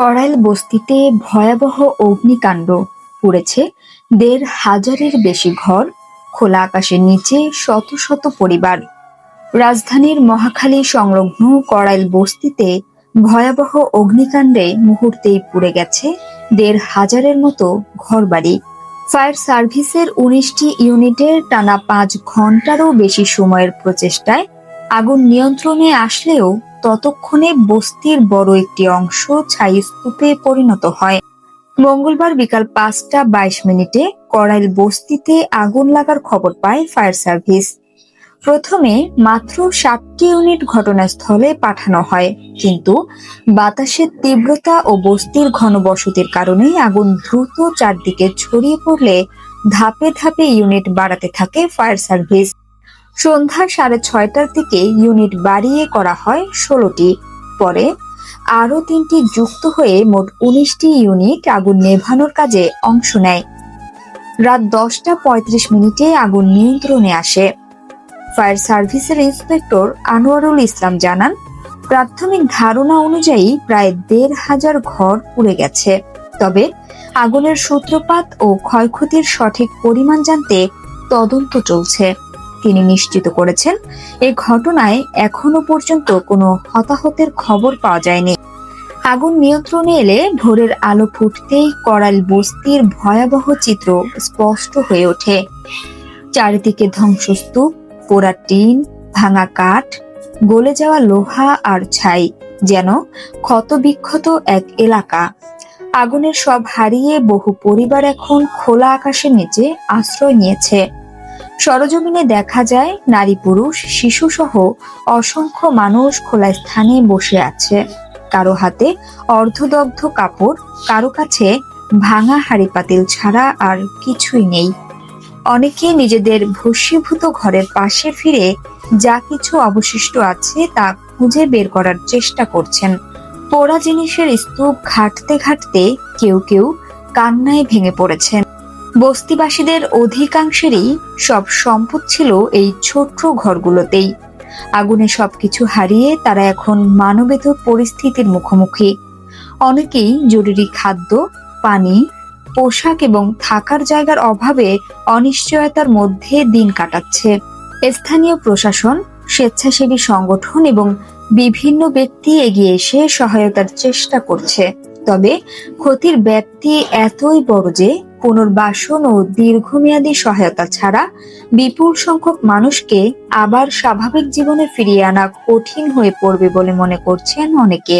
করাইল বস্তিতে ভয়াবহ অগ্নিকাণ্ড। পুড়েছে দেড় হাজারের বেশি ঘর, খোলা আকাশের নিচে শত শত পরিবার। রাজধানীর মহাখালী সংলগ্ন করাইল বস্তিতে ভয়াবহ অগ্নিকাণ্ডে মুহূর্তেই পুড়ে গেছে দেড় হাজারের মতো ঘরবাড়ি। ফায়ার সার্ভিসের উনিশটি ইউনিটের টানা পাঁচ ঘন্টারও বেশি সময়ের প্রচেষ্টায় আগুন নিয়ন্ত্রণে আসলেও ততক্ষণে বস্তির বড় একটি অংশ ছাই স্তূপে পরিণত হয়। মঙ্গলবার বিকাল পাঁচটা বাইশ মিনিটে করাইল বস্তিতে আগুন লাগার খবর পায় ফায়ার সার্ভিস। প্রথমে মাত্র সাতটি ইউনিট ঘটনাস্থলে পাঠানো হয়, কিন্তু বাতাসের তীব্রতা ও বস্তির ঘনবসতির কারণে আগুন দ্রুত চারদিকে ছড়িয়ে পড়লে ধাপে ধাপে ইউনিট বাড়াতে থাকে ফায়ার সার্ভিস। সন্ধ্যা সাড়ে ছয়টার দিকে ইউনিট বাড়িয়ে করা হয় ষোলোটি। পরে আরও তিনটি যুক্ত হয়ে মোট উনিশটি ইউনিট আগুন নেভানোর কাজে অংশ নেয়। রাত দশটা পঁয়ত্রিশ মিনিটে আগুন নিয়ন্ত্রণে আসে। ফায়ার সার্ভিসের ইন্সপেক্টর আনোয়ারুল ইসলাম জানান, প্রাথমিক ধারণা অনুযায়ী প্রায় দেড় হাজার ঘর পুড়ে গেছে। তবে আগুনের সূত্রপাত ও ক্ষয়ক্ষতির সঠিক পরিমাণ জানতে তদন্ত চলছে। তিনি নিশ্চিত করেছেন, এ ঘটনায় এখনও পর্যন্ত কোনো হতাহতের খবর পাওয়া যায়নি। আগুন নিয়ন্ত্রণে এলে ভোরের আলো ফুটতেই করাল বস্তির ভয়াবহ চিত্র স্পষ্ট হয়ে ওঠে। চারিদিকে ধ্বংসস্তূপ, পোড়া টিন, ভাঙা কাঠ, গলে যাওয়া লোহা আর ছাই যেন ক্ষতবিক্ষত এক এলাকা। আগুনের সব হারিয়ে বহু পরিবার এখন খোলা আকাশের নিচে আশ্রয় নিয়েছে। সরজমিনে দেখা যায় নারী পুরুষ, শিশু সহ অসংখ্য মানুষ খোলা স্থানে বসে আছে। কারও হাতে অর্ধদগ্ধ কাপড়, কারও কাছে ভাঙা হাড়ি পাতিল ছাড়া আর কিছুই নেই। অনেকে নিজেদের ভস্মীভূত ঘরের পাশে ফিরে যা কিছু অবশিষ্ট আছে তা খুঁজে বের করার চেষ্টা করছেন। পোড়া জিনিসের স্তূপ ঘাটতে ঘাটতে কেউ কেউ কান্নায় ভেঙে পড়েছেন। বস্তিবাসীদের অধিকাংশেরই সব সম্পদ ছিল এই ছোট্ট ঘরগুলোতেই। আগুনে সবকিছু হারিয়ে তারা এখন মানবেত পরিস্থিতির মুখোমুখি। অনেকেই জরুরি খাদ্য, পানি, পোশাক এবং থাকার জায়গার অভাবে অনিশ্চয়তার মধ্যে দিন কাটাচ্ছে। স্থানীয় প্রশাসন, স্বেচ্ছাসেবী সংগঠন এবং বিভিন্ন ব্যক্তি এগিয়ে এসে সহায়তার চেষ্টা করছে। তবে ক্ষতির ব্যাপ্তি এতই বড় যে পুনর্বাসন ও দীর্ঘমেয়াদী সহায়তা ছাড়া বিপুল সংখ্যক মানুষকে আবার স্বাভাবিক জীবনে ফিরিয়ে আনা কঠিন হয়ে পড়বে বলে মনে করছেন অনেকে।